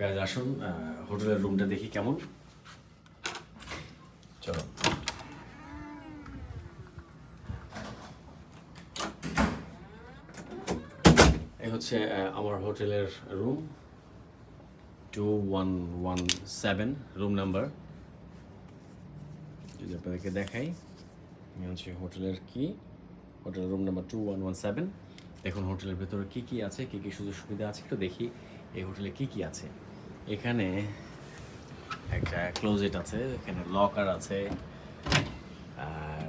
Guys আসুন হোটেলের রুমটা দেখি কেমন। চলো। এই হচ্ছে আমার হোটেলের room two one one seven room number যদি আপনাদেরকে দেখাই এই হচ্ছে হোটেলের কি? Hotel room number two one one seven দেখুন, হোটেলের ভেতরে কী কী আছে, কী কী সুযোগ সুবিধা আছে, একটু দেখি, এই হোটেলে কী কী আছে। এখানে একটা ক্লোজেট আছে, এখানে লকার আছে, আর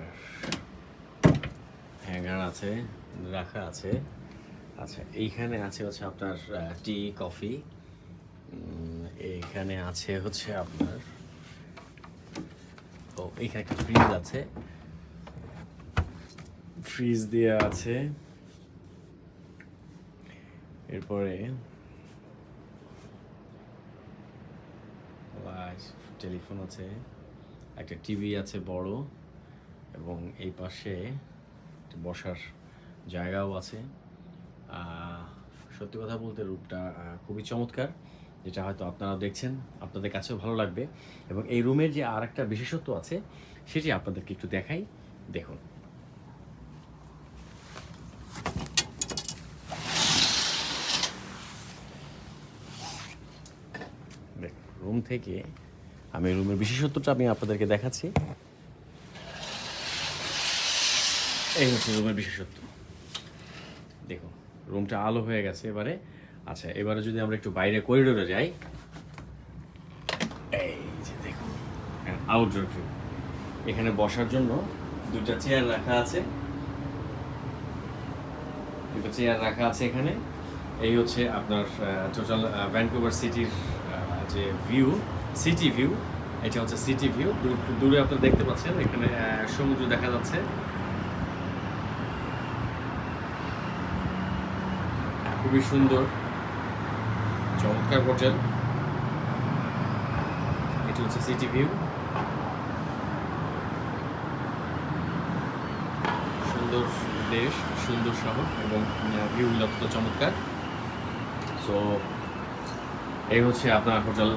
হ্যাঙ্গার আছে, রাখা আছে। আচ্ছা এইখানে আছে হচ্ছে আপনার টি কফি এখানে আছে হচ্ছে আপনার, ও, এখানে একটা ফ্রিজ আছে। ফ্রিজ দেওয়া আছে। এরপরে টেলিফোন আছে একটা টিভি আছে বড় এবং এই পাশে বসার জায়গাও আছে। সত্যি কথা বলতে আহ, খুবই চমৎকার যেটা হয়তো আপনারা দেখছেন আপনাদের কাছেও ভালো লাগবে। এবং এই রুমের যে আর একটা বিশেষত্ব আছে সেটি আপনাদেরকে একটু দেখাই। দেখুন। রুম থেকে আমি রুমের বিশেষত্বটা আমি আপনাদেরকে দেখাচ্ছি। এই হচ্ছে রুমের বিশেষত্ব। দেখুন, রুমটা আলো হয়ে গেছে এবারে। আচ্ছা এবারে যদি আমরা একটু বাইরে করিডোরে যাই, এই যে দেখুন আউটডোর ভিউ এখানে বসার জন্য দুটা চেয়ার রাখা আছে। দুটো চেয়ার রাখা আছে এখানে। এই হচ্ছে আপনার টোটাল ভ্যানকুভার সিটির যে ভিউ সিটি ভিউ, এটা হচ্ছে সিটি ভিউ, দূরে আপনারা দেখতে পাচ্ছেন, এখানে সমুদ্র দেখা যাচ্ছে। খুবই সুন্দর, চমৎকার হোটেল। এটি হচ্ছে সিটি ভিউ। সুন্দর দেশ, সুন্দর শহর এবং ভিউগুলো অত্যন্ত চমৎকার। সো এই হচ্ছে আপনার হোটেল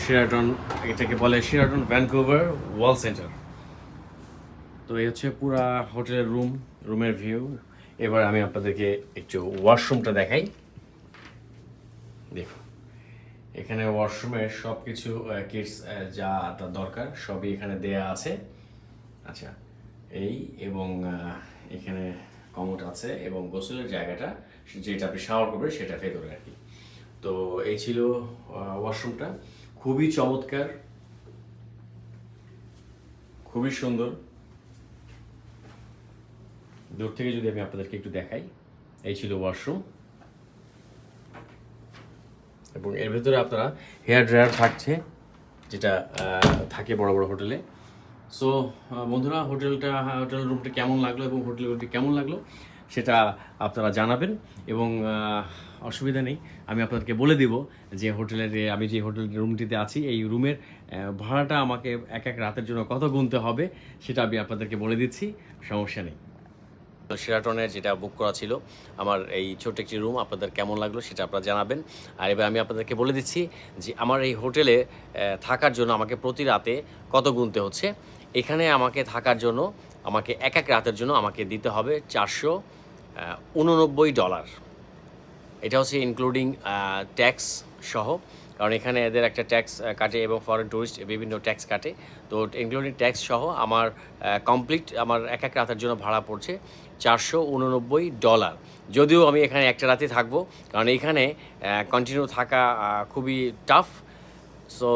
শিরাটন এটাকে বলে শিরাটন ভ্যানকুভার ওয়াল সেন্টার তো এই হচ্ছে পুরা হোটেলের রুম, রুমের ভিউ। এবার আমি আপনাদেরকে একটু ওয়াশরুমটা দেখাই। দেখুন, এখানে ওয়াশরুমের সব কিছু কিডস যা তার দরকার, সবই এখানে দেয়া আছে। আচ্ছা এই এবং এখানে কমোট আছে এবং গোসলের জায়গাটা, যেটা আপনি শাওয়ার করবেন, সেটা ভেতরে আর কি। তো এই ছিল ওয়াশরুমটা খুবই চমৎকার। খুবই সুন্দর। দূর থেকে যদি আমি আপনাদেরকে একটু দেখাই, এই ছিল ওয়াশরুম এবং এর ভেতরে আপনারা হেয়ার ড্রায়ার থাকছে, যেটা থাকে বড় বড় হোটেলে। সো বন্ধুরা, হোটেলটা, হোটেল রুমটা কেমন লাগল এবং হোটেল রুমটি কেমন লাগল? সেটা আপনারা জানাবেন এবং অসুবিধা নেই। আমি আপনাদেরকে বলে দিব যে হোটেলের, আমি যে হোটেল রুমটিতে আছি, এই রুমের ভাড়াটা আমাকে এক এক রাতের জন্য কত গুনতে হবে সেটা আমি আপনাদেরকে বলে দিচ্ছি, সমস্যা নেই। তো শেরাটনের যেটা বুক করা ছিল, আমার এই ছোট্ট একটি রুম আপনাদের কেমন লাগল সেটা আপনারা জানাবেন। আর এবার আমি আপনাদেরকে বলে দিচ্ছি যে আমার এই হোটেলে থাকার জন্য আমাকে প্রতি রাতে কত গুনতে হচ্ছে? এখানে আমাকে থাকার জন্য আমাকে এক এক রাতের জন্য আমাকে দিতে হবে চারশো উননব্বই ডলার। এটা হচ্ছে ইনক্লুডিং ট্যাক্স সহ। কারণ এখানে এদের একটা ট্যাক্স কাটে এবং ফরেন টুরিস্ট বিভিন্ন ট্যাক্স কাটে। তো ইনক্লুডিং ট্যাক্স সহ আমার কমপ্লিট আমার এক এক রাতের জন্য ভাড়া পড়ছে চারশো উননব্বই ডলার। যদিও আমি এখানে একটা রাতে থাকব, কারণ এখানে কন্টিনিউ থাকা খুবই টাফ সো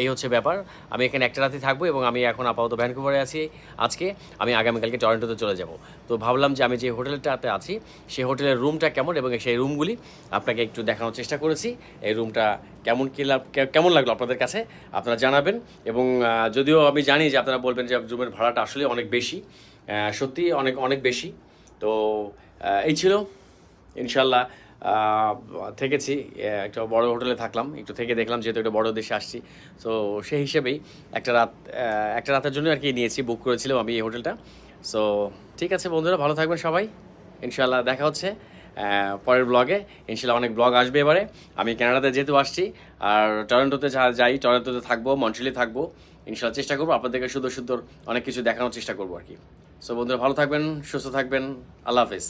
এই হচ্ছে ব্যাপার। আমি এখানে একটা রাতে থাকব এবং আমি এখন আপাতত ভ্যানকুভারে আছি। আজকে আমি আগামীকালকে টরন্টোতে চলে যাব। তো ভাবলাম যে আমি যে হোটেলটাতে আছি, সেই হোটেলের রুমটা কেমন এবং সেই রুমগুলি আপনাকে একটু দেখানোর চেষ্টা করেছি। এই রুমটা কেমন কী কেমন লাগল আপনাদের কাছে আপনারা জানাবেন এবং যদিও আমি জানি যে আপনারা বলবেন যে রুমের ভাড়াটা আসলে অনেক বেশি সত্যি অনেক অনেক বেশি। তো এই ছিল। ইনশাল্লাহ থেকেছি একটা বড় হোটেলে থাকলাম, একটু থেকে দেখলাম যেহেতু একটা বড় দেশে আসছি। তো সেই হিসেবেই একটা রাত একটা রাতের জন্য আর কি নিয়েছি বুক করেছিলাম আমি এই হোটেলটা। সো ঠিক আছে বন্ধুরা, ভালো থাকবেন সবাই। ইনশাল্লাহ দেখা হচ্ছে পরের ব্লগে ইনশাল্লাহ অনেক ব্লগ আসবে এবারে। আমি কানাডাতে যেহেতু আসছি, আর টরন্টোতে যাই, টরন্টোতে থাকব, মন্ট্রিলে থাকব ইনশাল্লাহ চেষ্টা করব আপনাদেরকে সুন্দর সুন্দর অনেক কিছু দেখানোর চেষ্টা করব আর কি সো বন্ধুরা, ভালো থাকবেন, সুস্থ থাকবেন, আল্লাহ হাফেজ।